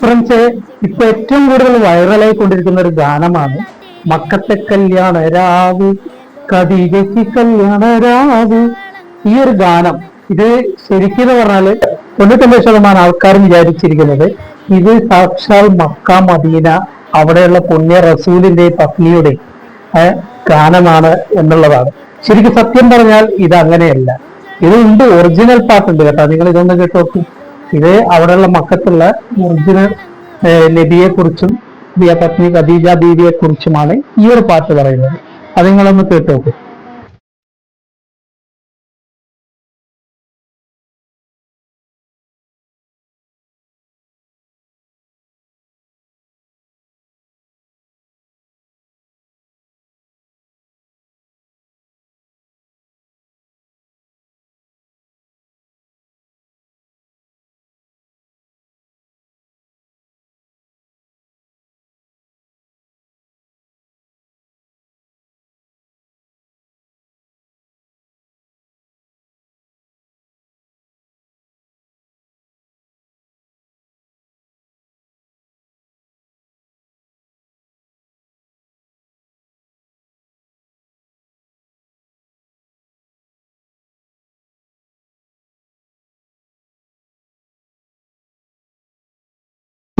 Friends ഇപ്പൊ ഏറ്റവും കൂടുതൽ വൈറലായി കൊണ്ടിരിക്കുന്ന ഒരു ഗാനമാണ് മക്കത്തെ കല്യാണ രാവ് കദീജയ്ക്ക് കല്യാണ രാവ്. ഈ ഒരു ഗാനം ഇത് ശരിക്കും പറഞ്ഞാൽ തൊണ്ണൂറ്റൊമ്പത് ശതമാനം ആൾക്കാരും വിചാരിച്ചിരിക്കുന്നത് ഇത് സാക്ഷാൽ മക്ക മദീന അവിടെയുള്ള പുണ്യ റസൂലിന്റെ പത്നിയുടെ ഗാനമാണ് എന്നുള്ളതാണ്. ശരിക്കും സത്യം പറഞ്ഞാൽ ഇത് അങ്ങനെയല്ല ഇത് ഉണ്ട് ഒറിജിനൽ പാട്ടുണ്ട് കേട്ടോ. നിങ്ങൾ ഇതൊന്ന് കേട്ട് നോക്കൂ ഇത് അവിടെയുള്ള മക്കത്തുള്ള ഒറിജിനൽ നബിയെ കുറിച്ചും പത്നി ഖദീജ ബീവിയെ കുറിച്ചുമാണ് ഈ ഒരു പാട്ട് പറയുന്നത്. അത് നിങ്ങളൊന്ന് കേട്ട്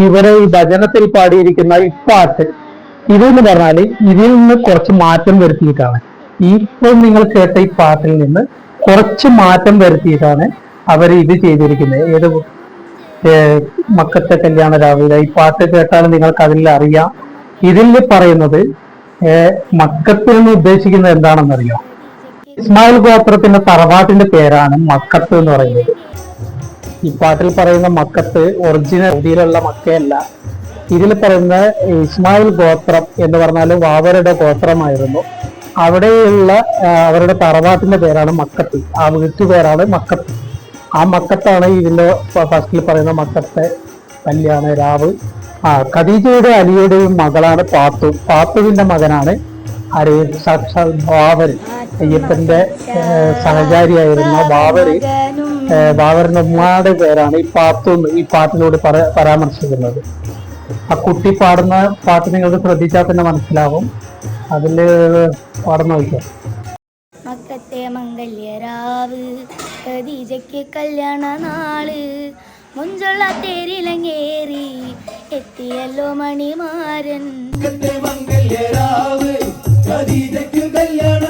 ഇവരെ ഈ ഭജനത്തിൽ പാടിയിരിക്കുന്ന ഈ പാട്ട് ഇതെന്ന് പറഞ്ഞാൽ ഇതിൽ നിന്ന് കുറച്ച് മാറ്റം വരുത്തിയിട്ടാണ്. ഇപ്പോൾ നിങ്ങൾ കേട്ട ഈ പാട്ടിൽ നിന്ന് കുറച്ച് മാറ്റം വരുത്തിയിട്ടാണ് അവർ ഇത് ചെയ്തിരിക്കുന്നത്. ഏത് മക്കത്തെ കല്യാണ രാവിലെ ഈ പാട്ട് കേട്ടാൽ നിങ്ങൾക്ക് അതിൽ അറിയാം. ഇതിൽ പറയുന്നത് മക്കത്തിൽ നിന്ന് ഉദ്ദേശിക്കുന്നത് എന്താണെന്നറിയോ? ഇസ്മായിൽ ഗോത്രത്തിന്റെ തറവാട്ടിന്റെ പേരാണ് മക്കത്ത് എന്ന് പറയുന്നത്. ഈ പാട്ടിൽ പറയുന്ന മക്കത്ത് ഒറിജിനൽ രീതിയിലുള്ള മക്കയല്ല. ഇതിൽ പറയുന്ന ഇസ്മായിൽ ഗോത്രം എന്ന് പറഞ്ഞാൽ വാവരുടെ ഗോത്രമായിരുന്നു. അവിടെയുള്ള അവരുടെ തറവാട്ടിന്റെ പേരാണ് മക്കത്ത്. ആ വീട്ടുപേരാണ് മക്കത്ത്. ആ മക്കത്താണ് ഇതിന്റെ ഫസ്റ്റിൽ പറയുന്ന മക്കത്തെ കല്യാണ രാവ്. ആ ഖദീജയുടെ അലിയുടെയും മകളാണ് പാത്തു. പാത്തുവിന്റെ മകനാണ് ആര് സാക്ഷാൽ ബാവർ അയ്യപ്പന്റെ സഹചാരിയായിരുന്ന ബാവര് ഏഹ്, ഉമ്മാടെ പേരാണ് ഈ പാത്തു ഈ പാട്ടിലൂടെ പറ- പരാമർശിക്കുന്നത്. ആ കുട്ടി പാടുന്ന പാട്ട് നിങ്ങൾക്ക് ശ്രദ്ധിച്ചാൽ തന്നെ മനസ്സിലാവും. അതിൽ പാടുന്ന വയ്ക്കാം മക്കത്തെ മംഗല്യരാവ് പ്രതീജയ്ക്ക് കല്യാണ നാൾ മുഞ്ചുള്ള തേരിലങ്ങേറി എത്തിയല്ലോ മണിമാരൻ. മംഗല്യരാവ് പ്രതീജയ്ക്ക് കല്യാണ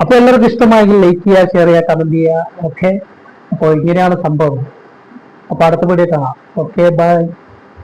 അപ്പൊ എല്ലാവർക്കും ഇഷ്ടമായെങ്കിൽ ലൈക്ക് ചെയ്യുക ഷെയർ ചെയ്യുക കമന്റ് ചെയ്യുക. ഓക്കെ അപ്പോൾ ഇങ്ങനെയാണ് സംഭവം. അപ്പൊ അടുത്ത വീഡിയോ കാണാം. Okay bye